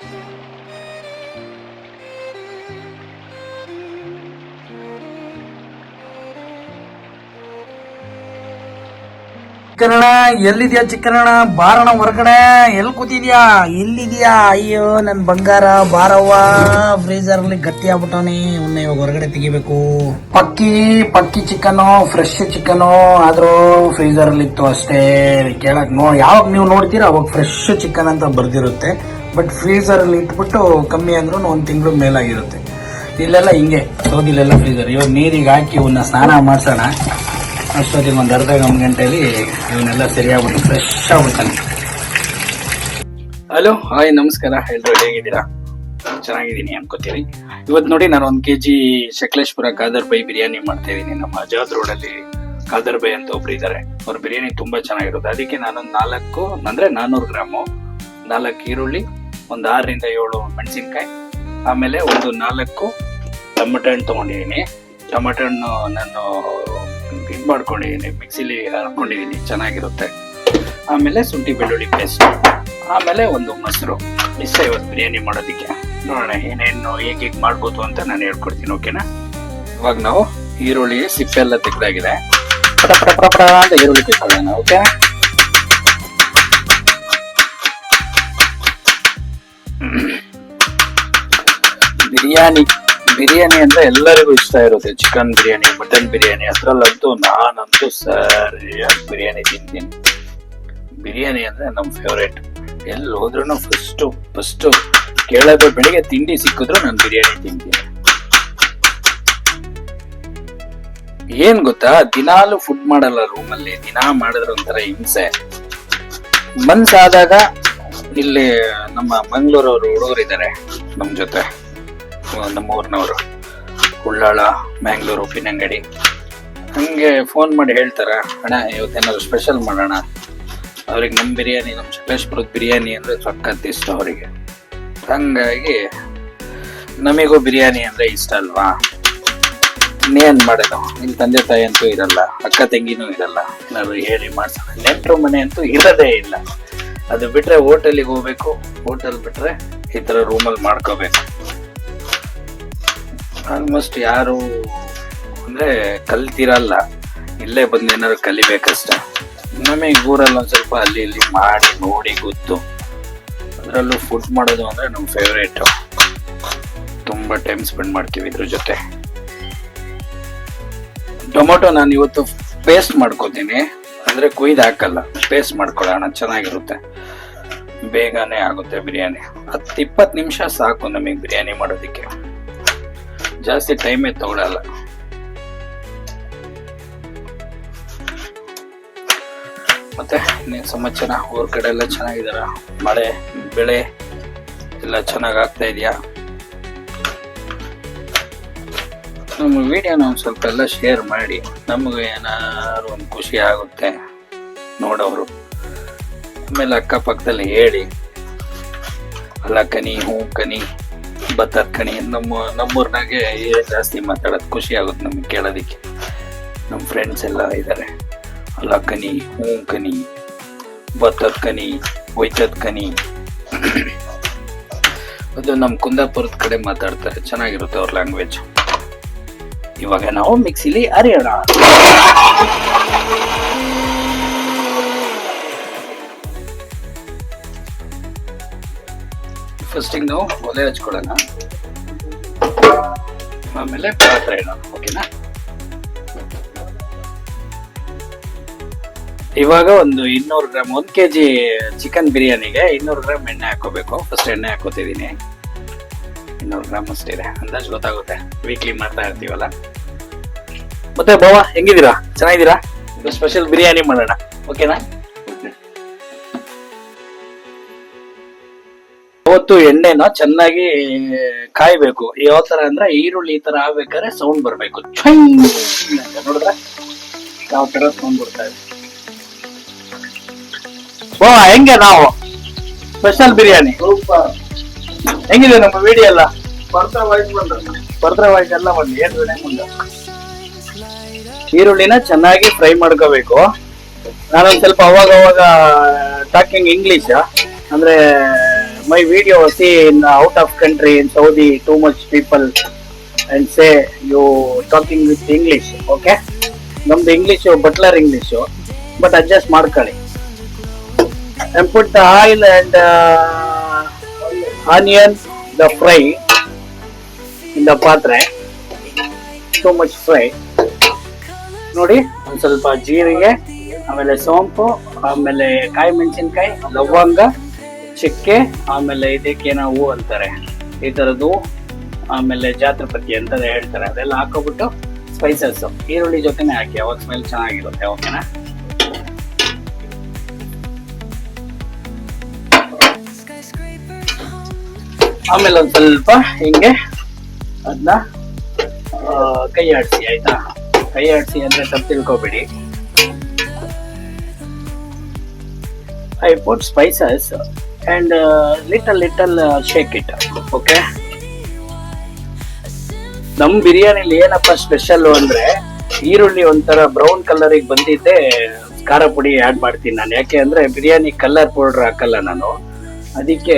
ಚಿಕ್ಕನಣ್ಣ ಎಲ್ಲಿದ್ಯಾ ಚಿಕ್ಕನಣ್ಣ ಬಾರಣ ಹೊರಗಡೆ. ಎಲ್ಲಿ ಕೂತಿದ್ಯಾ? ಎಲ್ಲಿದ್ಯಾ ಅಯ್ಯೋ, ನನ್ ಬಂಗಾರ ಬಾರವ್ವ. ಫ್ರೀಜರ್ ಅಲ್ಲಿ ಗಟ್ಟಿ ಆಗ್ಬಿಟ್ಟವನಿ. ಅವನ್ನ ಇವಾಗ ಹೊರಗಡೆ ತೆಗಿಬೇಕು. ಪಕ್ಕಿ ಪಕ್ಕಿ ಚಿಕನ್ ಫ್ರೆಶ್ ಚಿಕನ್ ಆದ್ರೂ ಫ್ರೀಜರ್ ಅಲ್ಲಿ ಇತ್ತು ಅಷ್ಟೇ. ಕೇಳಕ್ ನೋ ಯಾವಾಗ ನೀವು ನೋಡ್ತೀರಾ, ಅವಾಗ ಫ್ರೆಶ್ ಚಿಕನ್ ಅಂತ ಬರ್ದಿರುತ್ತೆ. ಬಟ್ ಫ್ರೀಜರ್ ಅಲ್ಲಿ ಇಟ್ಬಿಟ್ಟು ಕಮ್ಮಿ ಅಂದ್ರೂ ಒಂದು ತಿಂಗಳು ಮೇಲಾಗಿರುತ್ತೆ. ಇಲ್ಲೆಲ್ಲ ಹಿಂಗೆ ಹೋಗಿಲ್ಲೆಲ್ಲ ಫ್ರೀಸರ್ ಇವಾಗ ನೀರಿಗೆ ಹಾಕಿ ಇವನ್ನ ಸ್ನಾನ ಮಾಡ್ಸೋಣ. ಅಷ್ಟೊತ್ತಿಗೆ ಒಂದು ಅರ್ಧ ಒಂದು ಗಂಟೆಯಲ್ಲಿ ಇವನ್ನೆಲ್ಲ ಸರಿಯಾಗ್ಬಿಟ್ಟು ಫ್ರೆಶ್ ಆಗ್ಬಿಡ್ತಾನೆ. ಹಲೋ ಹಾಯ್ ನಮಸ್ಕಾರ. ಎಲ್ರು ಹೇಗಿದ್ದೀರಾ? ಚೆನ್ನಾಗಿದ್ದೀನಿ ಅನ್ಕೋತೀರಿ ಇವತ್ತು ನೋಡಿ ನಾನು ಒಂದು K G Sakleshpur Khader by biryani ಮಾಡ್ತಾ ಇದ್ದೀನಿ ನಮ್ಮ ಅಜಾದ್ ರೋಡಲ್ಲಿ ಕಾದರ್ ಬೈ ಅಂತ ಒಬ್ರು ಇದ್ದಾರೆ ಅವ್ರ ಬಿರಿಯಾನಿ ತುಂಬಾ ಚೆನ್ನಾಗಿರುತ್ತೆ. ಅದಕ್ಕೆ ನಾನೊಂದು ನಾಲ್ಕು, ಅಂದ್ರೆ ನಾನ್ನೂರು ಗ್ರಾಮು, ನಾಲ್ಕು ಈರುಳ್ಳಿ ಒಂದು ಆರರಿಂದ ಏಳು ಮೆಣಸಿನ್ಕಾಯಿ, ಆಮೇಲೆ ಒಂದು ನಾಲ್ಕು ಟೊಮೆಟೊ ಹಣ್ಣು ತೊಗೊಂಡಿದ್ದೀನಿ ಟೊಮೆಟೊ ಹಣ್ಣು ನಾನು ಇದು ಮಾಡ್ಕೊಂಡಿದ್ದೀನಿ ಮಿಕ್ಸಿಲಿ ಹಾಕೊಂಡಿದ್ದೀನಿ ಚೆನ್ನಾಗಿರುತ್ತೆ. ಆಮೇಲೆ ಶುಂಠಿ ಬೆಳ್ಳುಳ್ಳಿ ಪೇಸ್ಟ್, ಆಮೇಲೆ ಒಂದು ಮೊಸರು. ಇಷ್ಟ ಇವತ್ತು ಬಿರಿಯಾನಿ ಮಾಡೋದಕ್ಕೆ. ನೋಡೋಣ ಏನೇನು, ಹೇಗೆ ಹೇಗೆ ಮಾಡ್ಬೋದು ಅಂತ ನಾನು ಹೇಳ್ಕೊಡ್ತೀನಿ ಓಕೆನಾ ಇವಾಗ ನಾವು ಈರುಳ್ಳಿ, ಸಿಪ್ಪೆ ಎಲ್ಲ ತೆಗೆದಾಗಿದೆ. ಪಟ ಪಟ ಪಟ ಪಟ ಅಂತ ಈರುಳ್ಳಿ ತೆಗೆದುಕೊಳ್ಳೋಣ ಓಕೆ ಬಿರಿಯಾನಿ ಬಿರಿಯಾನಿ ಅಂದ್ರೆ ಎಲ್ಲರಿಗೂ ಇಷ್ಟ ಇರುತ್ತೆ. ಚಿಕನ್ ಬಿರಿಯಾನಿ ಮಟನ್ ಬಿರಿಯಾನಿ, ಅದ್ರಲ್ಲಂತೂ ನಾನಂತೂ ಸರಿಯಾಗಿ ಬಿರಿಯಾನಿ ತಿಂತೀನಿ. ಬಿರಿಯಾನಿ ಅಂದ್ರೆ ನಮ್ಮ ಫೇವ್ರೇಟ್ ಎಲ್ಲಿ ಹೋದ್ರೂ ಫಸ್ಟ್ ಫಸ್ಟ್ ಕೇಳೋದು ಬೆಳಿಗ್ಗೆ ತಿಂಡಿ ಸಿಕ್ಕಿದ್ರು ನಾನು ಬಿರಿಯಾನಿ ತಿಂತೀನಿ. ಏನ್ ಗೊತ್ತಾ? ದಿನಾಲು ಫುಡ್ ಮಾಡಲ್ಲ ರೂಮಲ್ಲಿ ದಿನಾ ಮಾಡಿದ್ರೆ ಒಂಥರ ಹಿಂಸೆ. ಮನ್ಸಾದಾಗ ಇಲ್ಲಿ ನಮ್ಮ ಮಂಗಳೂರವರು ಹುಡುಗರು ಇದ್ದಾರೆ ನಮ್ಮ ಜೊತೆ. ನಮ್ಮ ಊರಿನವರು. ಉಳ್ಳಾಳ ಮ್ಯಾಂಗ್ಳೂರು ಉಪ್ಪಿನಂಗಡಿ ಹಂಗೆ ಫೋನ್ ಮಾಡಿ ಹೇಳ್ತಾರೆ, ಅಣ್ಣ, ಇವತ್ತೇನಾದ್ರು ಸ್ಪೆಷಲ್ ಮಾಡೋಣ? ಅವ್ರಿಗೆ ನಮ್ಮ ಬಿರಿಯಾನಿ ನಮ್ಮ ಸಕಲೇಶ್ಪುರದ ಬಿರಿಯಾನಿ ಅಂದರೆ ಸಖತ್ ಇಷ್ಟ ಅವರಿಗೆ. ಹಂಗಾಗಿ ನಮಗೂ ಬಿರಿಯಾನಿ ಅಂದರೆ ಇಷ್ಟ ಅಲ್ವಾ? ಇನ್ನೇನು ಮಾಡೋದು? ನಿಮ್ಮ ತಂದೆ ತಾಯಿ ಅಂತೂ ಇರಲ್ಲ, ಅಕ್ಕ ತಂಗಿನೂ ಇರಲ್ಲ. ನಾವು ಹೇಳಿ ಮಾಡ್ಸೋಣ. ನೆಂಟರು ಮನೆ ಅಂತೂ ಇರೋದೇ ಇಲ್ಲ. ಅದು ಬಿಟ್ರೆ ಹೋಟೆಲಿಗೆ ಹೋಗ್ಬೇಕು. ಹೋಟೆಲ್ ಬಿಟ್ರೆ ಈ ತರ ರೂಮಲ್ಲಿ ಮಾಡ್ಕೋಬೇಕು. ಆಲ್ಮೋಸ್ಟ್ ಯಾರು ಅಂದ್ರೆ ಕಲ್ತಿರಲ್ಲ. ಇಲ್ಲೇ ಬಂದು ಏನಾದ್ರು ಕಲಿಬೇಕಷ್ಟೆ. ನಮಗೆ ಊರಲ್ಲಿ ಒಂದ್ ಸ್ವಲ್ಪ ಅಲ್ಲಿ ಇಲ್ಲಿ ಮಾಡಿ, ನೋಡಿ ಗೊತ್ತು. ಅದರಲ್ಲೂ ಫುಡ್ ಮಾಡೋದು ಅಂದ್ರೆ ನಮ್ಮ ಫೇವ್ರೇಟ್ ತುಂಬಾ ಟೈಮ್ ಸ್ಪೆಂಡ್ ಮಾಡ್ತೀವಿ ಇದ್ರ ಜೊತೆ. ಟೊಮೊಟೊ ನಾನು ಇವತ್ತು ಪೇಸ್ಟ್ ಮಾಡ್ಕೋತೀನಿ. ಅಂದ್ರೆ ಕುಯ್ದು ಹಾಕಲ್ಲ. ಪೇಸ್ಟ್ ಮಾಡ್ಕೊಳ್ಳೋಣ, ಚೆನ್ನಾಗಿರುತ್ತೆ. ಬೇಗನೆ ಆಗುತ್ತೆ ಬಿರಿಯಾನಿ. ಹತ್ತು ಇಪ್ಪತ್ತು ನಿಮಿಷ ಸಾಕು ನಮಗೆ ಬಿರಿಯಾನಿ ಮಾಡೋದಕ್ಕೆ. ಜಾಸ್ತಿ ಟೈಮೇ ತಗೊಳಲ್ಲ. ಮತ್ತೆ ನೀವು ಸಮಾಚಾರ? ಊರ್ ಕಡೆ ಎಲ್ಲ ಚೆನ್ನಾಗಿದಾರ ಮಳೆ, ಬೆಳೆ ಎಲ್ಲ ಚೆನ್ನಾಗ್ ಆಗ್ತಾ ಇದೆಯಾ? ನಮ್ಮ ವಿಡಿಯೋನ ಒಂದು ಸ್ವಲ್ಪ ಎಲ್ಲ ಶೇರ್ ಮಾಡಿ. ನಮಗೆ ಏನಾದ್ರು ಒಂದು ಖುಷಿ ಆಗುತ್ತೆ ನೋಡೋರು ಆಮೇಲೆ ಅಕ್ಕಪಕ್ಕದಲ್ಲಿ ಹೇಳಿ. ಅಲ್ಲ ಕನಿ ಹೂ ಕನಿ ಭತ್ತದ ಕಣಿ, ನಮ್ಮ, ನಮ್ಮೂರ್ನಾಗೆ ಜಾಸ್ತಿ ಮಾತಾಡೋದು ಖುಷಿ ಆಗುತ್ತೆ ನಮ್ಗೆ ಕೇಳೋದಕ್ಕೆ. ನಮ್ಮ ಫ್ರೆಂಡ್ಸ್ ಎಲ್ಲ ಇದ್ದಾರೆ ಅಲ್ಲ ಕನಿ ಹೂ ಕನಿ ಭತ್ತದ ಕನಿ ಒಯ್ತದ ಕನಿ ಅದು ನಮ್ಮ ಕುಂದಾಪುರದ ಕಡೆ ಮಾತಾಡ್ತಾರೆ. ಚೆನ್ನಾಗಿರುತ್ತೆ ಅವ್ರ ಲ್ಯಾಂಗ್ವೇಜ್ ಇವಾಗ ನಾವು ಮಿಕ್ಸಿಲಿ ಅರಿಯೋಣ. ಫಸ್ಟಿಗೆ ನಾವು ಒಲೆ ಹಚ್ಕೊಳ್ಳೋಣ. ಆಮೇಲೆ ಪಾತ್ರೆ ಇಡೋಣ ಓಕೆನಾ ಇವಾಗ ಒಂದು ಇನ್ನೂರು ಗ್ರಾಮ್ ಒಂದು ಕೆ ಜಿ ಚಿಕನ್ ಬಿರಿಯಾನಿಗೆ ಇನ್ನೂರು ಗ್ರಾಮ್ ಎಣ್ಣೆ ಹಾಕೋಬೇಕು ಫಸ್ಟ್ ಎಣ್ಣೆ ಹಾಕೋತಿದ್ದೀನಿ ಇನ್ನೂರು ಗ್ರಾಮ್ ಅಷ್ಟಿದೆ ಅಂದಾಜು ಗೊತ್ತಾಗುತ್ತೆ. ವೀಕ್ಲಿ ಮಾಡ್ತಾ ಇರ್ತೀವಲ್ಲ? ಮತ್ತೆ ಬಾವ ಹೆಂಗಿದ್ದೀರಾ? ಚೆನ್ನಾಗಿದ್ದೀರಾ? ಸ್ಪೆಷಲ್ ಬಿರಿಯಾನಿ ಮಾಡೋಣ. ಓಕೆನಾ ಅವತ್ತು ಎಣ್ಣೆನ ಚೆನ್ನಾಗಿ ಕಾಯ್ಬೇಕು. ಯಾವ ತರ ಅಂದ್ರೆ ಈರುಳ್ಳಿ ಈ ತರ ಆಗ್ಬೇಕಾದ್ರೆ ಸೌಂಡ್ ಬರ್ಬೇಕು. ಛೈ ಅಂತ ನೋಡಿದ್ರೆ ಯಾವ ತರ ಸೌಂಡ್ ಬರ್ತಾ ಇದೆ. ಓ ಹೆಂಗೆ ನಾವು? ಸ್ಪೆಷಲ್ ಬಿರಿಯಾನಿ. ಹೆಂಗಿದೆ ನಮ್ಮ ವಿಡಿಯೋ ಎಲ್ಲ? ಬರ್ತಾ ವಾಯ್ಸ್ ಬರ್ತಾ ವಾಯ್ಸ್ ಎಲ್ಲ ಬಂದು. ಏನ್ ಮುಂದೆ ಈರುಳ್ಳಿನ ಚೆನ್ನಾಗಿ ಫ್ರೈ ಮಾಡ್ಕೋಬೇಕು. ನಾನೊಂದ್ ಸ್ವಲ್ಪ ಅವಾಗ ಅವಾಗ ಟಾಕಿಂಗ್ ಇಂಗ್ಲಿಷ್ ಅಂದ್ರೆ my video see in out of country in Saudi too much people and say you talking with English okay ನಮ್ದು English butler English but adjust ಮಾಡ್ಕೊಳ್ಳಿ and put the oil and uh, onion the fry in the ಪಾತ್ರೆ much fry nodi ನೋಡಿ salpa ಸ್ವಲ್ಪ ಜೀರಿಗೆ ಆಮೇಲೆ ಸೋಂಪು ಆಮೇಲೆ ಕಾಯಿ ಮೆಣಸಿನ್ಕಾಯಿ ಲವಂಗ ಚಕ್ಕೆ, ಆಮೇಲೆ ಇದಕ್ಕೆ ಹೂ ಅಂತಾರೆ, ಈ ಥರದ್ದು ಆಮೇಲೆ ಜಾತ್ರಪತಿ ಅಂತ ಹೇಳ್ತಾರೆ, ಅದೆಲ್ಲ ಹಾಕೋಬಿಟ್ಟು ಸ್ಪೈಸಸ್ ಈರುಳ್ಳಿ ಜೊತೆನೆ ಹಾಕಿ ಅವಾಗ ಸ್ಮೆಲ್ ಚೆನ್ನಾಗಿರುತ್ತೆ ಓಕೆನಾ ಆಮೇಲೆ ಒಂದ್ ಸ್ವಲ್ಪ ಹಿಂಗೆ ಅದನ್ನ ಕೈ ಆಡಿಸಿ, ಆಯ್ತಾ? ಕೈ ಆಡಿಸಿ ಅಂದ್ರೆ ತಪ್ಪು ತಿಳ್ಕೊಬೇಡಿ. I put spices and little little shake it okay ನಮ್ ಬಿರಿಯಾನಿಲಿ ಏನಪ್ಪ ಸ್ಪೆಷಲ್ ಅಂದ್ರೆ ಈರುಳ್ಳಿ ಒಂಥರ ಬ್ರೌನ್ ಕಲರಿಗೆ ಬಂದಿದ್ದೆ ಖಾರ ಪುಡಿ ಆ್ಯಡ್ ಮಾಡ್ತೀನಿ ನಾನು. ಯಾಕೆ ಅಂದ್ರೆ ಬಿರಿಯಾನಿ ಕಲರ್ ಪೌಡರ್ ಹಾಕಲ್ಲ ನಾನು. ಅದಕ್ಕೆ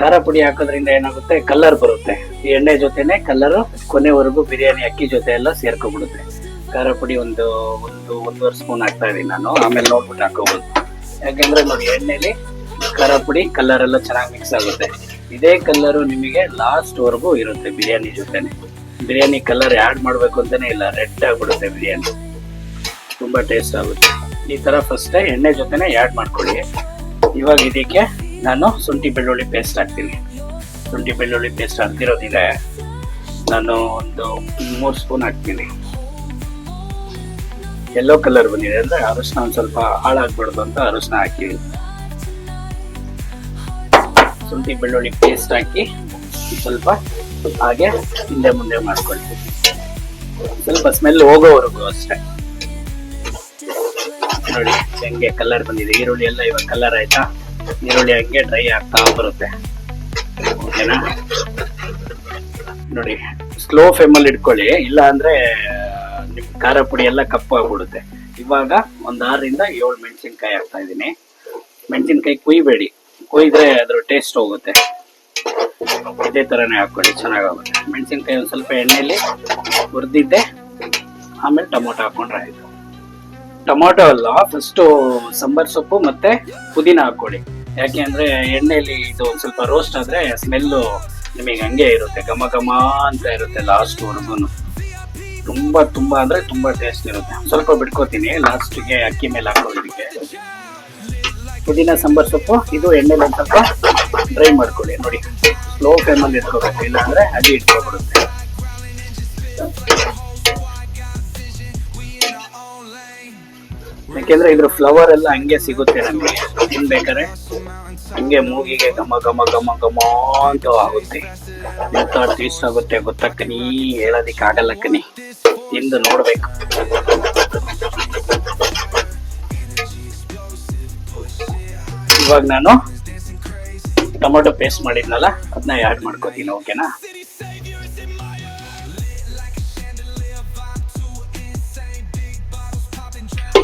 ಖಾರ ಪುಡಿ ಹಾಕೋದ್ರಿಂದ ಏನಾಗುತ್ತೆ? ಕಲರ್ ಬರುತ್ತೆ. ಎಣ್ಣೆ ಜೊತೆನೆ ಕಲ್ಲರು ಕೊನೆವರೆಗೂ ಬಿರಿಯಾನಿ ಅಕ್ಕಿ ಜೊತೆ ಎಲ್ಲ ಸೇರ್ಕೊಂಡ್ಬಿಡುತ್ತೆ. ಖಾರ ಪುಡಿ ಒಂದು ಒಂದು, ಒಂದೂವರೆ ಸ್ಪೂನ್ ಹಾಕ್ತಾ ಇದ್ದೀನಿ ನಾನು. ಆಮೇಲೆ ನೋಡ್ಬಿಟ್ಟು ಹಾಕೋಬೋದು. ಯಾಕೆಂದ್ರೆ ನೋಡಿ, ಎಣ್ಣೆಲಿ ಖಾರ ಪುಡಿ ಕಲರ್ ಎಲ್ಲ ಚೆನ್ನಾಗಿ ಮಿಕ್ಸ್ ಆಗುತ್ತೆ. ಇದೇ ಕಲರು ನಿಮಗೆ ಲಾಸ್ಟ್ ವರೆಗೂ ಇರುತ್ತೆ ಬಿರಿಯಾನಿ ಜೊತೆನೆ. ಬಿರಿಯಾನಿ ಕಲರ್ ಆ್ಯಡ್ ಮಾಡಬೇಕು ಅಂತಾನೆ ಇಲ್ಲ ರೆಡ್ ಆಗ್ಬಿಡುತ್ತೆ ಬಿರಿಯಾನಿ. ತುಂಬಾ ಟೇಸ್ಟ್ ಆಗುತ್ತೆ. ಈ ತರ ಫಸ್ಟ್ ಎಣ್ಣೆ ಜೊತೆನೆ ಆ್ಯಡ್ ಮಾಡ್ಕೊಳ್ಳಿ. ಇವಾಗ ಇದಕ್ಕೆ ನಾನು ಶುಂಠಿ ಬೆಳ್ಳುಳ್ಳಿ ಪೇಸ್ಟ್ ಹಾಕ್ತೀನಿ. ಶುಂಠಿ ಬೆಳ್ಳುಳ್ಳಿ ಪೇಸ್ಟ್ ಹಾಕ್ತಿರೋದಿದೆ ನಾನು ಒಂದು ಮೂರು ಸ್ಪೂನ್ ಹಾಕ್ತೀನಿ. ಎಲ್ಲೋ ಕಲರ್ ಬಂದಿದೆ ಅಂದ್ರೆ ಅರಶಿನ ಒಂದು ಸ್ವಲ್ಪ ಹಾಳಾಗ್ಬಿಡ್ದು ಅಂತ ಅರಶಿನ ಹಾಕಿದ್ದೀನಿ ಶುಂಠಿ ಬೆಳ್ಳುಳ್ಳಿ ಪೇಸ್ಟ್ ಹಾಕಿ ಸ್ವಲ್ಪ ಹಾಗೆ ಹಿಂದೆ ಮುಂದೆ ಮಾಡ್ಕೊಳ್ತೀವಿ. ಸ್ವಲ್ಪ ಸ್ಮೆಲ್ ಹೋಗೋವರೆಗೂ ಅಷ್ಟೇ. ನೋಡಿ, ಹೆಂಗೆ ಕಲರ್ ಬಂದಿದೆ. ಈರುಳ್ಳಿ ಎಲ್ಲ ಇವಾಗ ಕಲರ್ ಆಯ್ತಾ? ಈರುಳ್ಳಿ ಹಂಗೆ ಡ್ರೈ ಆಗ್ತಾ ಬರುತ್ತೆ. ಓಕೆನಾ ನೋಡಿ ಸ್ಲೋ ಫ್ಲೇಮಲ್ಲಿ ಇಟ್ಕೊಳ್ಳಿ. ಇಲ್ಲ ಅಂದ್ರೆ, ನಿಮ್ ಖಾರ ಪುಡಿ ಎಲ್ಲ ಕಪ್ಪು ಆಗ್ಬಿಡುತ್ತೆ. ಇವಾಗ ಒಂದ್ ಆರರಿಂದ ಏಳು ಮೆಣಸಿನ್ಕಾಯಿ ಹಾಕ್ತಾ ಇದ್ದೀನಿ. ಮೆಣಸಿನ್ಕಾಯಿ ಕುಯ್ಬೇಡಿ. ಕುಯ್ದ್ರೆ ಅದ್ರ ಟೇಸ್ಟ್ ಹೋಗುತ್ತೆ. ಇದೇ ತರನೇ ಹಾಕೊಳ್ಳಿ ಚೆನ್ನಾಗಾಗುತ್ತೆ. ಮೆಣಸಿನ್ಕಾಯಿ ಒಂದು ಸ್ವಲ್ಪ ಎಣ್ಣೆಯಲ್ಲಿ ಹುರಿದಿದ್ದೆ, ಆಮೇಲೆ ಟೊಮೊಟೊ ಹಾಕೊಂಡ್ರೆ ಆಯ್ತು. ಟೊಮೊಟೊ ಅಲ್ಲ ಫಸ್ಟು ಸಾಂಬಾರ್ ಸೊಪ್ಪು ಮತ್ತೆ ಪುದೀನ ಹಾಕೊಳ್ಳಿ ಯಾಕೆ ಅಂದರೆ ಎಣ್ಣೆಯಲ್ಲಿ ಇದು ಒಂದು ಸ್ವಲ್ಪ ರೋಸ್ಟ್ ಆದ್ರೆ ಸ್ಮೆಲ್ಲು ನಿಮಗೆ ಹಂಗೆ ಇರುತ್ತೆ, ಘಮ ಘಮ ಅಂತ ಇರುತ್ತೆ ಲಾಸ್ಟ್ ವರ್ಗು ತುಂಬಾ ತುಂಬಾ ಅಂದ್ರೆ ತುಂಬಾ ಟೇಸ್ಟ್ ಇರುತ್ತೆ. ಸ್ವಲ್ಪ ಬಿಟ್ಕೋತೀನಿ ಲಾಸ್ಟಿಗೆ ಅಕ್ಕಿ ಮೇಲೆ ಹಾಕೋದಕ್ಕೆ ಪುದೀನ ಸಾಂಬಾರ್ ಸೊಪ್ಪು, ಇದು ಎಣ್ಣೆಲಿ ಒಂದು ಸ್ವಲ್ಪ ಡ್ರೈ ಮಾಡ್ಕೊಳ್ಳಿ. ನೋಡಿ ಸ್ಲೋ ಫ್ಲೇಮಲ್ಲಿ ಇಟ್ಕೋಬೇಕು. ಇಲ್ಲ ಅಂದ್ರೆ ಅಡಿ ಇಟ್ಕೊಬಿಡುತ್ತೆ. ಯಾಕೆಂದ್ರೆ ಇದ್ರ ಫ್ಲವರ್ ಎಲ್ಲ ಹಂಗೆ ಸಿಗುತ್ತೆ ನಮಗೆ. ತಿನ್ಬೇಕಾದ್ರೆ ಹಂಗೆ ಮೂಗಿಗೆ ಘಮ ಘಮ ಘಮ ಘಮ ಅಂತ ಆಗುತ್ತೆ. ಎಂತ ಟೇಸ್ಟ್ ಆಗುತ್ತೆ ಗೊತ್ತಕ್ಕನಿ ಹೇಳೋದಿಕ್ಕಾಗಲ್ಲಕ್ಕನಿ ತಿಂದು ನೋಡ್ಬೇಕು. ಇವಾಗ ನಾನು ಟೊಮೊಟೊ ಪೇಸ್ಟ್ ಮಾಡಿದ್ನಲ್ಲ ಅದನ್ನ ಆ್ಯಡ್ ಮಾಡ್ಕೋತೀನಿ ಓಕೆನಾ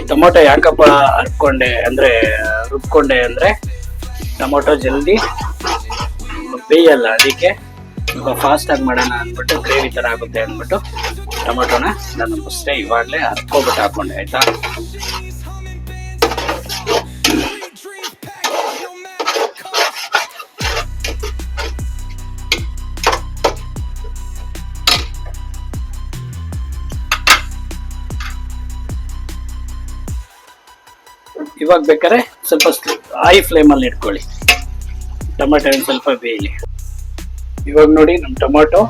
ಟೊಮೊಟೊ ಯಾಕಪ್ಪ ಹರ್ಕೊಂಡೆ ಅಂದ್ರೆ, ರುಬ್ಕೊಂಡೆ ಅಂದ್ರೆ ಟೊಮೊಟೊ ಜಲ್ದಿ ಬೇಯಲ್ಲ, ಅದಕ್ಕೆ ಫಾಸ್ಟ್ ಆಗಿ ಮಾಡೋಣ ಅಂದ್ಬಿಟ್ಟು ಗ್ರೇವಿ ತರ ಆಗುತ್ತೆ ಅಂದ್ಬಿಟ್ಟು ಟೊಮೊಟೊನ ನಾನು ಅಷ್ಟೇ ಇವಾಗಲೇ ಹರ್ಕೊಬಿಟ್ಟು ಹಾಕೊಂಡೆ, ಆಯ್ತಾ? ಇವಾಗ ಬೇಕಾದ್ರೆ ಸ್ವಲ್ಪ ಹೈ ಫ್ಲೇಮಲ್ಲಿ ಇಟ್ಕೊಳ್ಳಿ. ಟೊಮೆಟೊ ಸ್ವಲ್ಪ ಬೇಯಲಿ. ಇವಾಗ ನೋಡಿ ನಮ್ಮ ಟೊಮೆಟೊ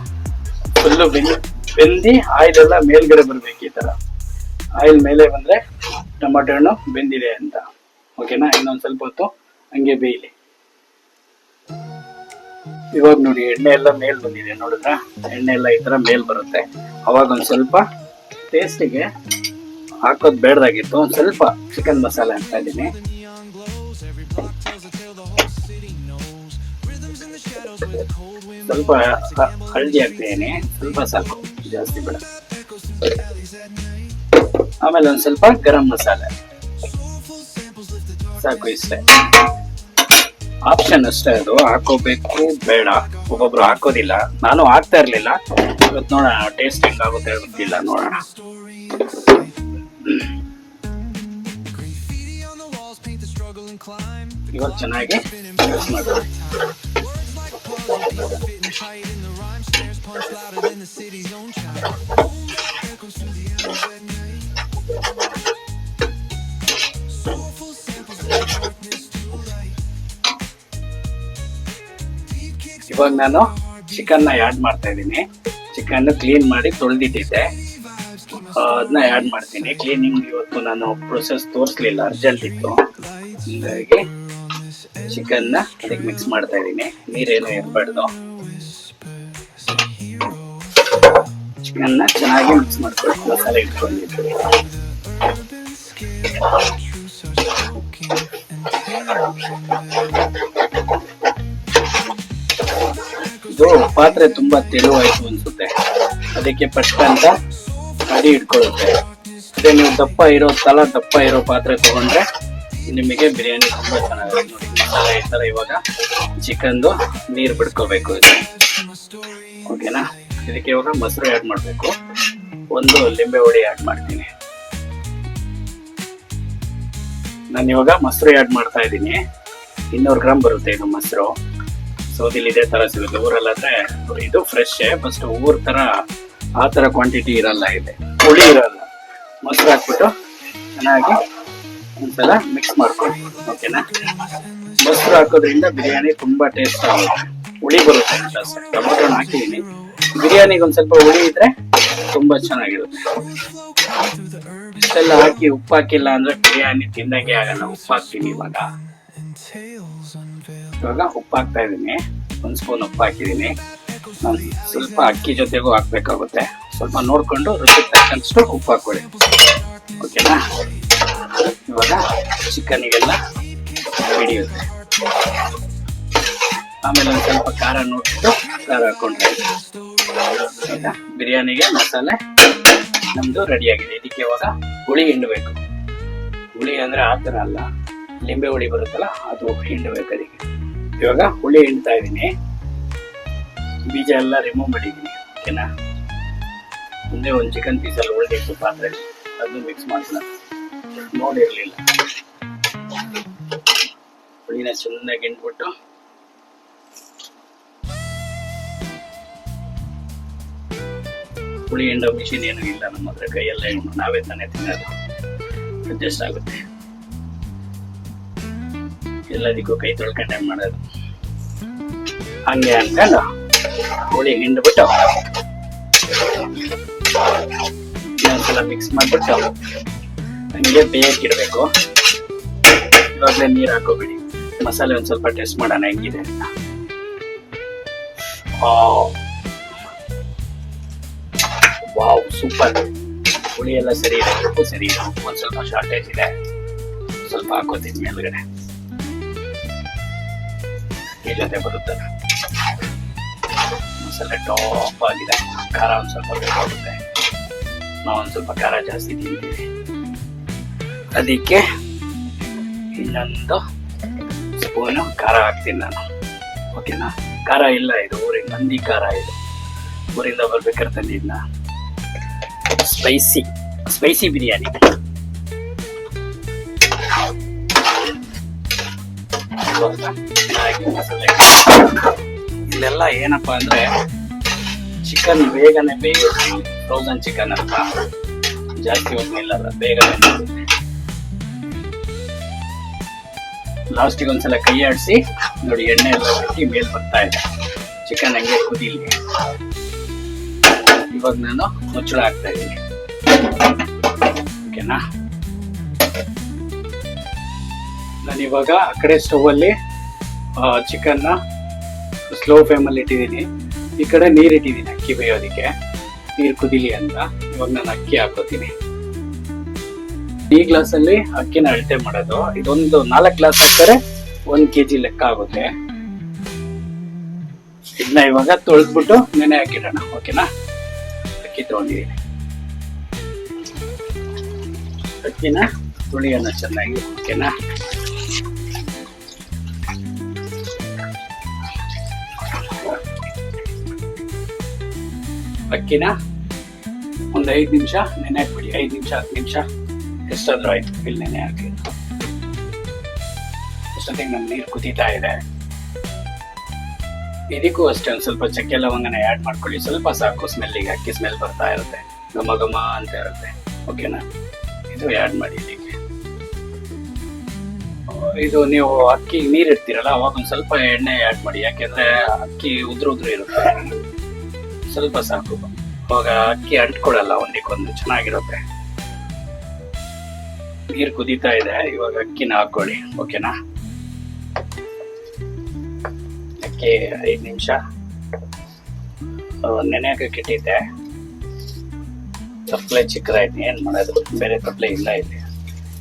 ಫುಲ್ಲು ಬೆಂದು, ಬೆಂದಿ ಆಯಿಲ್ ಎಲ್ಲ ಮೇಲ್ಗಡೆ ಬರಬೇಕು ಈ ಥರ ಆಯಿಲ್ ಮೇಲೆ ಬಂದರೆ ಟೊಮೆಟೊ ಹಣ್ಣು ಬೆಂದಿದೆ ಅಂತ. ಓಕೆನಾ ಇನ್ನೊಂದು ಸ್ವಲ್ಪ ಹೊತ್ತು ಹಂಗೆ ಬೇಯಲಿ. ಇವಾಗ ನೋಡಿ ಎಣ್ಣೆ ಎಲ್ಲ ಮೇಲ್ ಬಂದಿದೆ ನೋಡಿದ್ರ? ಎಣ್ಣೆ ಎಲ್ಲ ಈ ಥರ ಮೇಲ್ ಬರುತ್ತೆ. ಅವಾಗ ಒಂದು ಸ್ವಲ್ಪ ಟೇಸ್ಟಿಗೆ ಹಾಕೋದ್ ಬೇಡದಾಗಿತ್ತು. ಒಂದ್ ಸ್ವಲ್ಪ ಚಿಕನ್ ಮಸಾಲೆ ಅಂತ ಇದ್ದೀನಿ. ಸ್ವಲ್ಪ ಹಳದಿ ಹಾಕ್ತಿದ್ದೀನಿ ಸ್ವಲ್ಪ ಸಾಕು. ಜಾಸ್ತಿ ಬೇಡ. ಆಮೇಲೆ ಒಂದ್ ಸ್ವಲ್ಪ ಗರಂ ಮಸಾಲೆ. ಸಾಕು ಇಷ್ಟೇ. ಆಪ್ಷನ್ ಅಷ್ಟೇ ಅದು. ಹಾಕೋಬೇಕು ಬೇಡ. ಒಬ್ಬೊಬ್ರು ಹಾಕೋದಿಲ್ಲ. ನಾನು ಹಾಕ್ತಾ ಇರ್ಲಿಲ್ಲ. ಇವತ್ತು ನೋಡೋಣ ಟೇಸ್ಟ್ ಹೆಂಗಾಗುತ್ತೆ ಗೊತ್ತಿಲ್ಲ. ನೋಡೋಣ. ಇವಾಗ ಚೆನ್ನಾಗಿ ಇವಾಗ ನಾನು ಚಿಕನ್ನ ಆಡ್ ಮಾಡ್ತಾ ಇದ್ದೀನಿ. ಚಿಕನ್ ಕ್ಲೀನ್ ಮಾಡಿ ತೊಳೆದಿಟ್ಟಿದ್ದೆ. ಅದನ್ನ ಆ್ಯಡ್ ಮಾಡ್ತೀನಿ. ಕ್ಲೀನಿಂಗ್ ಇವತ್ತು ನಾನು ಪ್ರೊಸೆಸ್ ತೋರಿಸ್ಲಿಲ್ಲ ಅರ್ಜೆಂಟ್ ಇತ್ತು. ಹೀಗಾಗಿ ಚಿಕನ್ನ ಅದಕ್ಕೆ ಮಿಕ್ಸ್ ಮಾಡ್ತಾ ಇದ್ದೀನಿ. ನೀರೇನು ಇರಬಾರ್ದು. ಚಿಕನ್ನ ಚೆನ್ನಾಗಿ ಮಿಕ್ಸ್ ಮಾಡ್ಕೊಂಡು ಮಸಾಲೆ ಇಟ್ಕೊಂಡಿದ್ದೀನಿ ಇದು ಪಾತ್ರೆ ತುಂಬಾ ತೆಳುವಾಯ್ತು ಅನ್ಸುತ್ತೆ. ಅದಕ್ಕೆ ಫಸ್ಟ್ ಅಡಿ ಇಟ್ಕೊಳ್ಳುತ್ತೆ ಅದೇ ನೀವು ದಪ್ಪ ಇರೋ ತಲ ದಪ್ಪ ಇರೋ ಪಾತ್ರೆ ತಗೊಂಡ್ರೆ ನಿಮಗೆ ಬಿರಿಯಾನಿ ತುಂಬ ಚೆನ್ನಾಗಿರುತ್ತೆ. ನೋಡಿ ಮಸಾಲೆ ಈ ಥರ ಇವಾಗ ಚಿಕನ್ದು ನೀರು ಬಿಡ್ಕೋಬೇಕು ಇದು. ಓಕೆನಾ? ಇದಕ್ಕೆ ಇವಾಗ ಮೊಸರು ಆ್ಯಡ್ ಮಾಡಬೇಕು. ಒಂದು ಲಿಂಬೆ ಹುಳಿ ಆ್ಯಡ್ ಮಾಡ್ತೀನಿ. ನಾನು ಇವಾಗ ಮೊಸರು ಆ್ಯಡ್ ಮಾಡ್ತಾ ಇದ್ದೀನಿ. ಇನ್ನೂರು ಗ್ರಾಮ್ ಬರುತ್ತೆ ಇದು ಮೊಸರು. ಸೌದಿಲಿ ಇದೇ ಥರ ಸಿಗುತ್ತೆ. ಊರಲ್ಲಾದ್ರೆ ಇದು ಫ್ರೆಶ್ ಫಸ್ಟ್ ಊರ್ ತರ ಆ ಥರ ಕ್ವಾಂಟಿಟಿ ಇರಲ್ಲ ಇದೆ ಹುಳಿ ಇರಲ್ಲ. ಮೊಸರು ಹಾಕ್ಬಿಟ್ಟು ಚೆನ್ನಾಗಿ ಒಂದ್ಸಲ ಮಿಕ್ಸ್ ಮಾಡ್ಕೊಳ್ಳಿ. ಓಕೆನಾ ಮೊಸರು ಹಾಕೋದ್ರಿಂದ ಬಿರಿಯಾನಿ ತುಂಬಾ ಟೇಸ್ಟ್ ಆಗುತ್ತೆ. ಹುಳಿ ಬರುತ್ತೆ ಟೊಮೊಟೊನ ಹಾಕಿದೀನಿ. ಬಿರಿಯಾನಿಗೆ ಒಂದ್ ಸ್ವಲ್ಪ ಹುಳಿ ಇದ್ರೆ ತುಂಬಾ ಚೆನ್ನಾಗಿರುತ್ತೆ. ಇಷ್ಟೆಲ್ಲ ಹಾಕಿ ಉಪ್ಪು ಹಾಕಿಲ್ಲ ಅಂದ್ರೆ ಬಿರಿಯಾನಿ ತಿನ್ನಂಗೆ ಆಗಲ್ಲ. ಉಪ್ಪು ಹಾಕ್ತೀನಿ ಇವಾಗ. ಇವಾಗ ಉಪ್ಪು ಹಾಕ್ತಾ ಇದ್ದೀನಿ ಒಂದ್ ಸ್ಪೂನ್ ಉಪ್ಪು ಹಾಕಿದ್ದೀನಿ ನಾನು ಸ್ವಲ್ಪ ಅಕ್ಕಿ ಜೊತೆಗೂ ಹಾಕ್ಬೇಕಾಗುತ್ತೆ. ಸ್ವಲ್ಪ ನೋಡ್ಕೊಂಡು ರುಚಿ ತಕ್ಕಷ್ಟು ಉಪ್ಪು ಹಾಕೊಳ್ಳಿ ಓಕೆನಾ? ಇವಾಗ ಚಿಕನಿಗೆಲ್ಲ ಹಿಡಿಯುತ್ತೆ. ಆಮೇಲೆ ಒಂದು ಸ್ವಲ್ಪ ಖಾರ ನೋಡ್ಬಿಟ್ಟು ಖಾರ ಹಾಕೊಂಡ್ರೆ ಆಯ್ತಾ? ಬಿರಿಯಾನಿಗೆ ಮಸಾಲೆ ನಮ್ದು ರೆಡಿ ಆಗಿದೆ ಇದಕ್ಕೆ ಇವಾಗ ಹುಳಿ ಹಿಂಡಬೇಕು ಹುಳಿ ಅಂದ್ರೆ ಆ ಥರ ಅಲ್ಲ. ಲಿಂಬೆ ಹುಳಿ ಬರುತ್ತಲ್ಲ, ಅದು ಹಿಂಡಬೇಕು ಅದಕ್ಕೆ. ಇವಾಗ ಹುಳಿ ಹಿಂಡ್ತಾ ಇದ್ದೀನಿ. ಬೀಜ ಎಲ್ಲ ರಿಮೂವ್ ಮಾಡಿದ್ದೀನಿ. ಓಕೆನಾ? ಮುಂದೆ ಒಂದು ಚಿಕನ್ ಪೀಸಲ್ಲಿ ಉಳಿದಿತ್ತು ಪಾತ್ರೆ ಅದನ್ನು ಮಿಕ್ಸ್ ಮಾಡೋಣ ನೋಡಿರಲಿಲ್ಲ. ಹುಳಿನ ಚೆನ್ನಾಗಿ ಗಿಂಡ್ಬಿಟ್ಟು ಹುಳಿ ಎಂಡೋ ಮಿಷಿನ್ ಏನೂ ಇಲ್ಲ, ನಮ್ಮ ಹತ್ರ ಕೈಯೆಲ್ಲ ಇಂಡು ನಾವೇ ತಾನೇ ತಿನ್ನೋದು. ಅಡ್ಜಸ್ಟ್ ಆಗುತ್ತೆ. ಎಲ್ಲದಕ್ಕೂ ಕೈ ತೊಳ್ಕೊಂಡೆ ಮಾಡೋದು. ಹಂಗೆ ಅನ್ಕೊಂಡು ಹುಳಿ ಹಿಂಡ್ಬಿಟ್ಟು ಇನ್ನೊಂದ್ಸಲ ಮಿಕ್ಸ್ ಮಾಡ್ಬಿಟ್ಟು ಹಂಗೆ ಬೇಯಕ್ಕಿಡಬೇಕು ಇವಾಗಲೇ ನೀರು ಹಾಕೋಬಿಡಿ. ಮಸಾಲೆ ಒಂದು ಸ್ವಲ್ಪ ಟೆಸ್ಟ್ ಮಾಡೋಣ, ಹೆಂಗಿದೆ ಅಂತ. ವಾವ್. ಸೂಪರ್ ಹುಳಿ ಎಲ್ಲ ಸರಿ ಇದೆ, ಉಪ್ಪು ಸರಿ ಇದೆ, ಒಂದು ಸ್ವಲ್ಪ ಶಾರ್ಟೇಜ್ ಇದೆ. ಸ್ವಲ್ಪ ಹಾಕೋತೀನಿ ಮೇಲ್ಗಡೆ. ಈ ಬರುತ್ತಲ್ಲ ಮಸಾಲೆ ಟಾಪ್ ಆಗಿದೆ ಖಾರ ಒಂದು ಸ್ವಲ್ಪ ಬೇಕಾಗುತ್ತೆ ನಾವು ಒಂದು ಸ್ವಲ್ಪ ಖಾರ ಜಾಸ್ತಿ ತಿಂತೀವಿ. ಅದಕ್ಕೆ ಇನ್ನೊಂದು ಸ್ಪೂನು ಖಾರ ಹಾಕ್ತೀನಿ ನಾನು. ಓಕೆನಾ ಖಾರ ಇಲ್ಲ ಇದು ಊರಿನ ನಂದಿ ಖಾರ ಇದು. ಊರಿಂದ ಬರ್ಬೇಕಾದ್ರೆ ತಂದಿದ್ನ ಸ್ಪೈಸಿ ಸ್ಪೈಸಿ ಬಿರಿಯಾನಿ ಮಸಾಲೆ ಇಲ್ಲೆಲ್ಲ ಏನಪ್ಪಾ ಅಂದ್ರೆ ಚಿಕನ್ ಬೇಗನೆ ಬೇಯುತ್ತೆ ಫ್ರೋಸನ್ ಚಿಕನ್ ಅಂತ ಜಾಸ್ತಿ ಹೊತ್ತು ನಿಲ್ಲಲ್ಲ ಬೇಗನೆ. ಲಾಸ್ಟಿಗೆ ಒಂದ್ಸಲ ಕೈ ಆಡಿಸಿ, ನೋಡಿ ಎಣ್ಣೆ ಎಲ್ಲ ಬಿಟ್ಟು ಮೇಲ್ ಬರ್ತಾ ಇದೆ. ಚಿಕನ್ ಹಂಗೆ ಕುದಿಲಿ. ಇವಾಗ ನಾನು ಮುಚ್ಚಳ ಹಾಕ್ತಾ ಇದ್ದೀನಿ. ಓಕೆನಾ ನಾನು ಇವಾಗ ಆ ಕಡೆ ಸ್ಟವ್ ಅಲ್ಲಿ ಚಿಕನ್ನ ಸ್ಲೋ ಫ್ಲೇಮಲ್ಲಿ ಇಟ್ಟಿದ್ದೀನಿ. ಈ ಕಡೆ ನೀರು ಇಟ್ಟಿದ್ದೀನಿ ಅಕ್ಕಿ ಬೇಯೋದಕ್ಕೆ. ನೀರು ಕುದಿಲಿ ಅಂತ. ಇವಾಗ ನಾನು ಅಕ್ಕಿ ಹಾಕೋತೀನಿ. ಈ ಗ್ಲಾಸಲ್ಲಿ ಅಕ್ಕಿನ ಅಳತೆ ಮಾಡೋದು. ಇದೊಂದು ನಾಲ್ಕು ಗ್ಲಾಸ್ ಹಾಕ್ತಾರೆ ಒಂದ್ ಕೆಜಿ ಲೆಕ್ಕ ಆಗುತ್ತೆ. ಇದನ್ನ ಇವಾಗ ತೊಳೆದ್ಬಿಟ್ಟು ನೆನೆ ಹಾಕಿಡೋಣ. ಓಕೆನಾ? ಅಕ್ಕಿ ತೊಗೊಂಡಿದ್ದೀನಿ ಅಕ್ಕಿನ ತುಳಿಯೋಣ ಚೆನ್ನಾಗಿ. ಓಕೆನಾ? ಅಕ್ಕಿನ ಒಂದು ಐದು ನಿಮಿಷ, ನೆನೆ ಹಾಕ್ಬಿಡಿ. ಐದು ನಿಮಿಷ, ಹತ್ತು ನಿಮಿಷ. ಎಷ್ಟಾದ್ರೂ ಆಯ್ತು, ಇಲ್ಲಿ ನೆನೆ ಹಾಕಿ ಅಷ್ಟೊತ್ತಿಗೆ ನಮ್ಮ ನೀರು ಕುದೀತಾ ಇದೆ? ಇದಕ್ಕೂ ಅಷ್ಟೇ ಒಂದು ಸ್ವಲ್ಪ ಚಕ್ಕೆ ಲವಂಗನ ಆ್ಯಡ್ ಮಾಡ್ಕೊಳ್ಳಿ. ಸ್ವಲ್ಪ ಸಾಕು ಸ್ಮೆಲ್ಲಿಗೆ ಅಕ್ಕಿ ಸ್ಮೆಲ್ ಬರ್ತಾ ಇರುತ್ತೆ. ಘಮ ಘಮ ಅಂತ ಇರುತ್ತೆ. ಓಕೆನಾ ಇದು ಆ್ಯಡ್ ಮಾಡಿ ಇದಕ್ಕೆ ಇದು ನೀವು ಅಕ್ಕಿ ನೀರು ಇಡ್ತೀರಲ್ಲ, ಅವಾಗ ಒಂದು ಸ್ವಲ್ಪ ಎಣ್ಣೆ ಆ್ಯಡ್ ಮಾಡಿ. ಯಾಕೆಂದ್ರೆ ಅಕ್ಕಿ ಉದ್ರ ಉದ್ರ ಇರುತ್ತೆ. ಸ್ವಲ್ಪ ಸಾಕು. ಅವಾಗ ಅಕ್ಕಿ ಅಂಟ್ಕೊಳ್ಳಲ್ಲ, ಒಂದಕ್ಕೊಂದು ಚೆನ್ನಾಗಿರುತ್ತೆ. ನೀರು ಕುದೀತಾ ಇದೆ, ಇವಾಗ ಅಕ್ಕಿನ ಹಾಕೊಳ್ಳಿ, ಓಕೆನಾ? ಅಕ್ಕಿ ಐದು ನಿಮಿಷ. ನೆನೆ ಹಾಕಕ್ಕೆ ಇಟ್ಟಿದ್ದೆ ತಪ್ಪಲೆ ಚಿಕ್ಕದಾಯ್ತು, ಏನು ಮಾಡೋದು? ಬೇರೆ ತಪ್ಪಲೆ ಇಲ್ಲ ಇಲ್ಲಿ.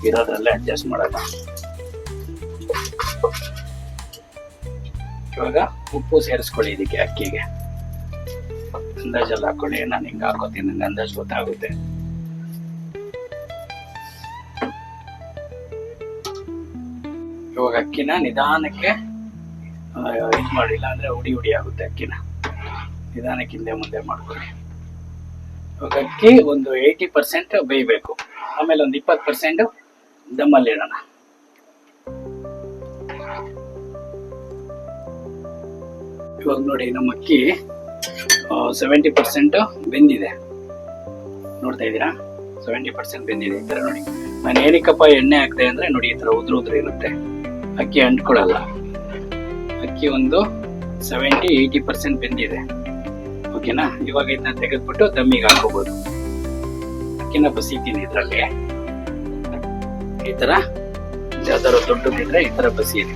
ಇರೋದ್ರಲ್ಲೇ ಅಡ್ಜಸ್ಟ್ ಮಾಡೋಣ. ಇವಾಗ ಉಪ್ಪು ಸೇರಿಸ್ಕೊಳ್ಳಿ ಇದಕ್ಕೆ ಅಕ್ಕಿಗೆ. ಅಂದಾಜಲ್ಲಿ ಹಾಕೊಳ್ಳಿ. ನಾನು ಹಿಂಗೆ ಹಾಕೋತೀನಿ, ನಂಗೆ ಅಂದಾಜು ಗೊತ್ತಾಗುತ್ತೆ. ಇವಾಗ ಅಕ್ಕಿನ ನಿಧಾನಕ್ಕೆ ಇದು ಮಾಡಿಲ್ಲ ಅಂದ್ರೆ ಉಡಿ ಉಡಿ ಆಗುತ್ತೆ ಅಕ್ಕಿನ. ನಿಧಾನಕ್ಕೆ ಹಿಂದೆ ಮುಂದೆ ಮಾಡ್ಕೊಳ್ಳಿ. ಇವಾಗ ಅಕ್ಕಿ ಒಂದು ಏಯ್ಟಿ ಪರ್ಸೆಂಟ್ ಬೇಯಬೇಕು. ಆಮೇಲೆ ಒಂದು ಇಪ್ಪತ್ತು ಪರ್ಸೆಂಟ್ ದಮ್ಮಲ್ಲಿ ಇಡೋಣ. ಇವಾಗ ನೋಡಿ ನಮ್ಮ ಅಕ್ಕಿ ಸೆವೆಂಟಿ ಪರ್ಸೆಂಟ್ ಬೆಂದಿದೆ. ನೋಡ್ತಾ ಇದ್ದೀರಾ? ಸೆವೆಂಟಿ ಪರ್ಸೆಂಟ್ ಬೆಂದಿದೆ ಈ ಥರ ನೋಡಿ. ನಾನು ಏನಕ್ಕಪ್ಪ ಎಣ್ಣೆ ಹಾಕಿದೆ ಅಂದರೆ ನೋಡಿ ಈ ಥರ ಉದ್ರ ಉದ್ರ ಇರುತ್ತೆ. ಅಕ್ಕಿ ಅಂಟ್ಕೊಳ್ಳಲ್ಲ. ಅಕ್ಕಿ ಒಂದು ಸೆವೆಂಟಿ ಏಯ್ಟಿ ಪರ್ಸೆಂಟ್ ಬೆಂದಿದೆ. ಓಕೆನಾ? ಇವಾಗ ಇದನ್ನ ತೆಗೆದ್ಬಿಟ್ಟು ದಮ್ಮಿಗೆ ಹಾಕೋಬೋದು. ಅಕ್ಕಿನ ಬಸಿತೀನಿ ಇದರಲ್ಲಿ. ಈ ಥರ ಯಾವ್ದಾದ್ರು ದೊಡ್ಡದಿದ್ರೆ ಈ ಥರ ಬಸಿ ಇದೆ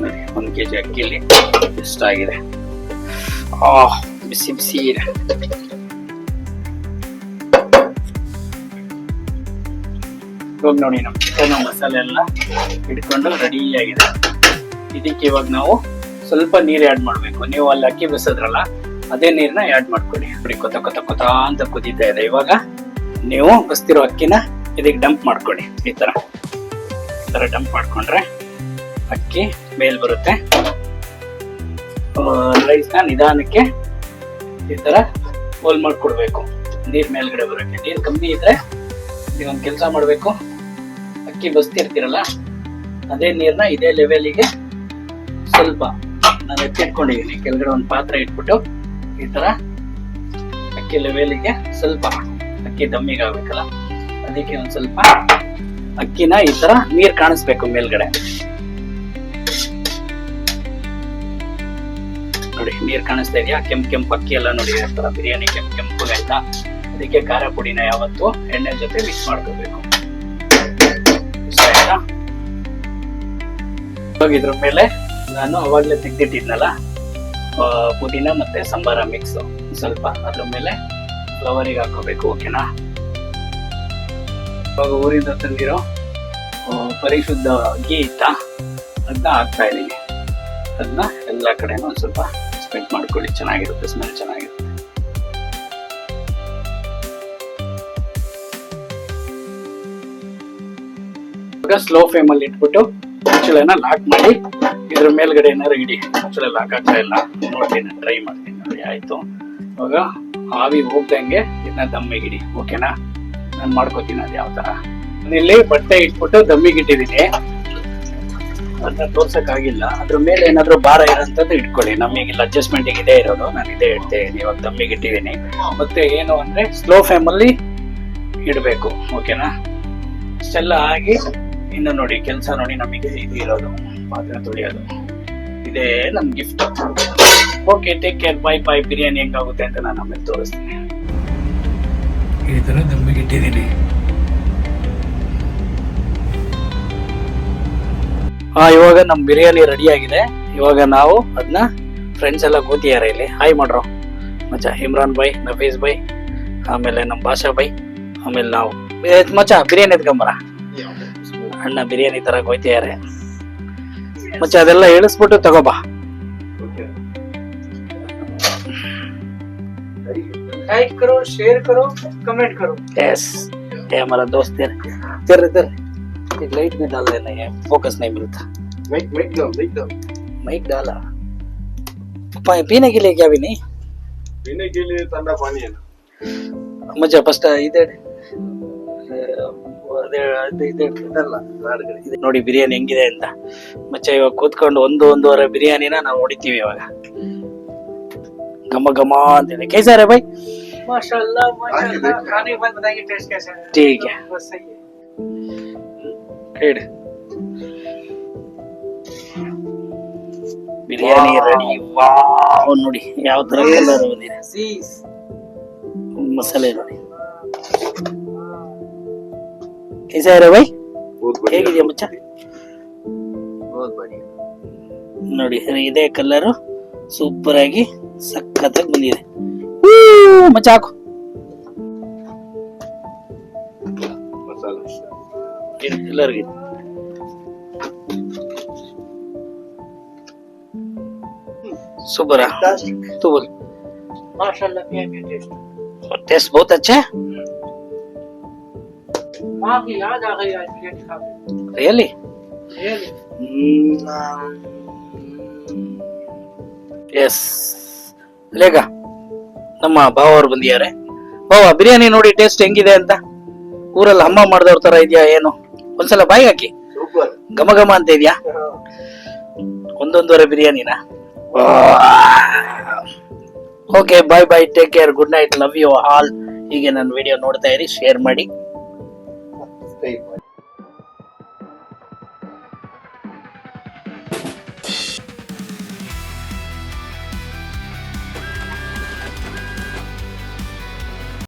ನೋಡಿ, ಒಂದು ಕೆ ಜಿ ಅಕ್ಕಿಲಿ ಎಷ್ಟಾಗಿದೆ. ಆ ಬಿಸಿ ಬಿಸಿ ಇವಾಗ ನೋಡಿ ನಮ್ಮ ಚಿಕನ್ ಮಸಾಲೆ ಎಲ್ಲ ಹಿಡ್ಕೊಂಡು ರೆಡಿ ಆಗಿದೆ. ಇದಕ್ಕೆ ಇವಾಗ ನಾವು ಸ್ವಲ್ಪ ನೀರು ಆ್ಯಡ್ ಮಾಡಬೇಕು. ನೀವು ಅಲ್ಲಿ ಅಕ್ಕಿ ಬೆಸದ್ರಲ್ಲ, ಅದೇ ನೀರನ್ನ ಆ್ಯಡ್ ಮಾಡ್ಕೊಳ್ಳಿ. ನೋಡಿ, ಕೊತ ಕೊತ ಕೊತ ಅಂತ ಕುದೀತಾ ಇದೆ. ಇವಾಗ ನೀವು ಬಸ್ತಿರೋ ಅಕ್ಕಿನ ಇದಕ್ಕೆ ಡಂಪ್ ಮಾಡ್ಕೊಳ್ಳಿ. ಈ ಥರ ಈ ಥರ ಡಂಪ್ ಮಾಡ್ಕೊಂಡ್ರೆ ಅಕ್ಕಿ ಮೇಲೆ ಬರುತ್ತೆ. ರೈಸ್ನ ನಿಧಾನಕ್ಕೆ ಈ ಥರ ಹೋಲ್ ಮಾಡಿಕೊಡ್ಬೇಕು. ನೀರು ಮೇಲ್ಗಡೆ ಬರೋಕ್ಕೆ. ನೀರು ಕಮ್ಮಿ ಇದ್ರೆ ನೀವೊಂದು ಕೆಲಸ ಮಾಡಬೇಕು. ಅಕ್ಕಿ ಬಸ್ತಿರ್ತೀರಲ್ಲ ಅದೇ ನೀರನ್ನ ಇದೇ ಲೆವೆಲಿಗೆ ಸ್ವಲ್ಪ ನಾನು ಎತ್ತಿಟ್ಕೊಂಡಿದ್ದೀನಿ ಕೆಳಗಡೆ ಒಂದು ಪಾತ್ರೆ ಇಟ್ಬಿಟ್ಟು ಈ ಥರ ಅಕ್ಕಿ ಲೆವೆಲಿಗೆ ಸ್ವಲ್ಪ ಅಕ್ಕಿ ದಮ್ಮಿಗೆ ಆಗ್ಬೇಕಲ್ಲ, ಅದಕ್ಕೆ ಒಂದು ಸ್ವಲ್ಪ ಅಕ್ಕಿನ ಈ ಥರ ನೀರು ಕಾಣಿಸ್ಬೇಕು ಮೇಲ್ಗಡೆ. ನೋಡಿ, ನೀರ್ ಕಾಣಿಸ್ತಾ ಇದೆಯಾ? ಕೆಂಪ್ ಕೆಂಪು ಅಕ್ಕಿ ಎಲ್ಲ ನೋಡಿ, ಈ ತರ ಬಿರಿಯಾನಿ ಕೆಂಪ್ ಕೆಂಪು ಅಂತ ಅದಕ್ಕೆ ಖಾರ ಪುಡಿನ ಯಾವತ್ತು ಎಣ್ಣೆ ಜೊತೆ ಮಿಕ್ಸ್ ಮಾಡ್ಕೋಬೇಕು. ಇದ್ರ ಮೇಲೆ ನಾನು ಅವಾಗಲೇ ತೆಗ್ದಿಟ್ಟಿದ್ನಲ್ಲ ಪುದೀನ ಮತ್ತೆ ಸಂಬಾರ ಮಿಕ್ಸ್ ಸ್ವಲ್ಪ ಅದ್ರ ಮೇಲೆ ಫ್ಲವರಿಗೆ ಹಾಕೋಬೇಕು ಓಕೆನಾ ಇವಾಗ ಊರಿಂದ ತಂದಿರೋ ಪರಿಶುದ್ಧ ಗೀ ಇತ್ತ ಅದನ್ನ ಹಾಕ್ತಾ ಇದ್ದೀನಿ. ಅದನ್ನ ಎಲ್ಲ ಕಡೆನೂ ಸ್ವಲ್ಪ ಸ್ಪ್ರೆಡ್ ಮಾಡ್ಕೊಳ್ಳಿ. ಚೆನ್ನಾಗಿರುತ್ತೆ ಸ್ಮೆಲ್ ಚೆನ್ನಾಗಿರುತ್ತೆ. ಸ್ಲೋ ಫ್ಲೇಮ್ ಅಲ್ಲಿ ಇಟ್ಬಿಟ್ಟು ಮುಚ್ಚಳನ ಲಾಕ್ ಮಾಡಿ, ಇದ್ರ ಮೇಲ್ಗಡೆ ಏನಾದ್ರು ಇಡಿ. ಮುಚ್ಚಳ ಲಾಕ್ ಆಗ್ತಾ ಇಲ್ಲ. ನೋಡ್ತೀನಿ ಟ್ರೈ ಮಾಡ್ತೀನಿ ನೋಡಿ, ಆಯ್ತು. ಇವಾಗ ಆವಿ ಹೋಗ್ದಂಗೆ ಇದನ್ನ ದಮ್ಮಿಗಿಡಿ ಓಕೆನಾ ನಾನು ಮಾಡ್ಕೋತೀನಿ ಅದು ಯಾವ ತರ ಇಲ್ಲಿ ಬಟ್ಟೆ ಇಟ್ಬಿಟ್ಟು ದಮ್ಮಿಗೆ ಅದನ್ನ ತೋರ್ಸಕ್ ಆಗಿಲ್ಲ ಅದ್ರ ಮೇಲೆ ಏನಾದ್ರು ಭಾರ ಇರೋಂಥದ್ದು ಇಟ್ಕೊಳ್ಳಿ. ನಮಗೆ ಇಲ್ಲಿ ಅಡ್ಜಸ್ಟ್ಮೆಂಟ್ ಇದೇ ಇರೋದು. ನಾನು ಇದೇ ಇದೀನಿ ಇವಾಗ ತಮ್ಮಿಗೆ ಇಟ್ಟಿದ್ದೀನಿ ಮತ್ತೆ ಏನು ಅಂದ್ರೆ ಸ್ಲೋ ಫ್ಲೇಮ್ ಅಲ್ಲಿ ಇಡಬೇಕು. ಓಕೆನಾ? ಇಷ್ಟೆಲ್ಲ ಆಗಿ ಇನ್ನು ನೋಡಿ, ಕೆಲಸ ನೋಡಿ ನಮಗೆ ಇದು ಇರೋದು ಪಾತ್ರೆ ತೊಳೆಯೋದು. ಇದೇ ನನ್ನ gift okay take care bye bye biryani ಹೆಂಗಾಗುತ್ತೆ ಅಂತ ನಾನು ಆಮೇಲೆ ತೋರಿಸ್ತೀನಿ. ಈ ತರ ದಮ್ಮಿಗೆ ಇಟ್ಟಿದ್ದೀನಿ ಆ ಇವಾಗ ನಮ್ ಬಿರಿಯಾನಿ ರೆಡಿ ಆಗಿದೆ. ಇವಾಗ ನಾವು ಅದನ್ನ ಫ್ರೆಂಡ್ಸ್ ಎಲ್ಲ ಕೂತಿದ್ದಾರೆ ಇಲ್ಲಿ. ಹಾಯ್ ಮಾಡ್ರೋ. ಮಚ ಇಮ್ರಾನ್ ಬೈ ನಫೀಸ್ ಬೈ ಆಮೇಲೆ ನಮ್ಮ ಭಾಷಾ ಬೈ ಆಮೇಲೆ ನಾವು. ಮಚ ಬಿರಿಯಾನಿ ಎತ್ಕೊಂಬರ? ಅಣ್ಣ ಬಿರಿಯಾನಿ ತರ ಕೊಯ್ತಿದ್ದಾರೆ ಮಚ್ಚ ಅದೆಲ್ಲ ಇಳಿಸ್ಬಿಟ್ಟು ತಗೋಬಾ. ಲೈಕ್ ಕರೋ ಶೇರ್ ಕರೋ ಕಮೆಂಟ್ ಕರೋ. ಎಸ್ ಏ ಮರ ದೋಸ್ತ್ ತೆರ್ರಿ ತೆರ್ರಿ इधर एक लाइट में डाल देना है फोकस नहीं मिलता माइक माइक दो माइक दो माइक डाला पा- पीने के लिए क्या भी नहीं ದಿನಕ್ಕೆ ತಂಡ ಪಾನೀಯನ ಮಚ್ಚ ಫಸ್ಟ್ ಇದೆ ಅದೇ ಅದು ಇದೆ ಇದಲ್ಲ, ನಾಡುಗಡೆ. ಇದೆ. ನೋಡಿ ಬಿರಿಯಾನಿ ಹೆಂಗಿದೆ ಅಂತ ಮಚ್ಚ ಇವಾಗ ಕೂತ್ಕೊಂಡು ಒಂದು ಒಂದೂವರೆ ಬಿರಿಯಾನಿನ ನಾವು ಹೊಡಿತೀವಿ ಇವಾಗ ಘಮ ಘಮ ಅಂತಿದೆ ಕೈಸಾರೆ ಬೈ माशाल्लाह माशाल्लाह खाने के बाद बताएंगे टेस्ट कैसा है ठीक है। बस सही है ಹೇಳಿ ಬಿರಿಯಾನಿ ರೆಡಿ ವಾವ್ ನೋಡಿ ಯಾವ ತರ ಕಲರ್ ಬಂದಿದೆ अजीज ಮಸಾಲೆ ನೋಡಿ ಕೈಸಾರೆ ಬೈ ಬಹುತ್ ಹೇಗಿದೆಯಾ ಮಚ್ಚ ಬಹುತ್ ಬಡಿಯಾ ನೋಡಿ ಇದೇ ಕಲರ್ ಸೂಪರ್ ಆಗಿ ಸಖತ್ತಾಗಿ ಬಂದಿದೆ ಊ, ಮಚ್ಚ ಹಾಕು ಎಲ್ಲರಿಗೆ ಸೂಪರ್ तू बोल माशाल्लाह मियां मियां टेस्ट टेस्ट बहुत अच्छा है माँ की याद आ गई आज बिरयानी खा के रियली Really? ಎಸ್ ಲೇಗ ನಮ್ಮ ಭಾವ ಅವ್ರು ಬಂದಿದ್ದಾರೆ ಭಾವ ಬಿರಿಯಾನಿ ನೋಡಿ ಟೇಸ್ಟ್ ಹೆಂಗಿದೆ ಅಂತ ಊರಲ್ಲಿ ಅಮ್ಮ ಮಾಡ್ದವ್ರ ತರ ಇದೆಯಾ ಏನು ಒಂದ್ಸಲ ಬಾಯಿ ಹಾಕಿ. ಘಮ ಘಮ ಅಂತ ಇದೆಯಾ? ಒಂದೊಂದುವರೆ ಬಿರಿಯಾನಿನ? Okay bye bye take care good night love you all ಹೀಗೆ ನನ್ನ ವಿಡಿಯೋ ನೋಡ್ತಾ ಇರಿ ಶೇರ್ ಮಾಡಿ. ಸ್ಟೇ